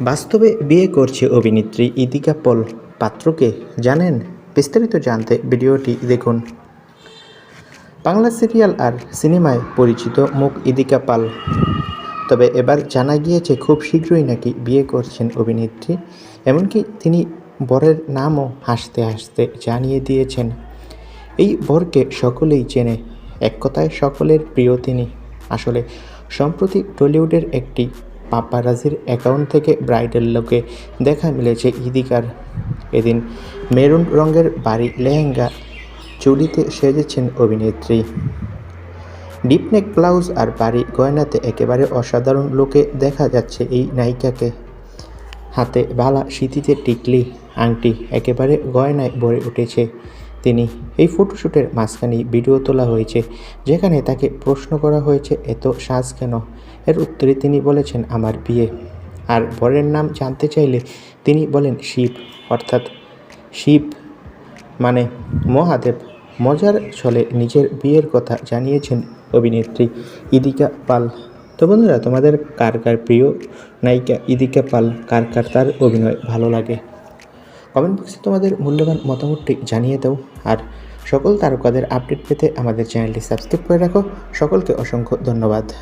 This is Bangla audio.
বাস্তবে বিয়ে করছে অভিনেত্রী ইদিকা পল পাত্রকে জানেন বিস্তারিত জানতে ভিডিওটি দেখুন। বাংলা সিরিয়াল আর সিনেমায় পরিচিত মুখ ইদিকা পাল। তবে এবার জানা গিয়েছে খুব শীঘ্রই নাকি বিয়ে করছেন অভিনেত্রী, এমনকি তিনি বরের নামও হাসতে হাসতে জানিয়ে দিয়েছেন। এই বরকে সকলেই চেনে, এক কথায় সকলের প্রিয় তিনি। আসলে সম্প্রতি টলিউডের একটি পাপারাজির অ্যাকাউন্ট থেকে ব্রাইডাল লোকে দেখা মিলেছে ইদিকার। এদিন মেরুন রঙের বাড়ি লেহেঙ্গা চুড়িতে সেজেছেন অভিনেত্রী। ডিপনেক ব্লাউজ আর বাড়ি গয়নাতে একেবারে অসাধারণ লোকে দেখা যাচ্ছে এই নায়িকাকে। হাতে বালা স্মৃতিতে টিকলি, আংটি একেবারে গয়নায় ভরে উঠেছে। তিনি এই ফটোশ্যুটের মাঝখানেই ভিডিও তোলা হয়েছে, যেখানে তাকে প্রশ্ন করা হয়েছে, এত সাজ কেন? এর উত্তরে তিনি বলেছেন, আমার বিয়ে। আর বরের নাম জানতে চাইলে তিনি বলেন, শিব। অর্থাৎ শিব মানে মহাদেব। মজার ছলে নিজের বিয়ের কথা জানিয়েছেন অভিনেত্রী ইদিকা পাল। তো বন্ধুরা, তোমাদের কার কার প্রিয় নায়িকা ইদিকা পাল, কার কার তার অভিনয় ভালো লাগে? কমেন্ট বক্সে তোমাদের মূল্যবান মতামতটি জানিয়ে দাও। আর সকল তারকাদের আপডেট পেতে আমাদের চ্যানেলটি সাবস্ক্রাইব করে রাখো। সকলকে অসংখ্য ধন্যবাদ।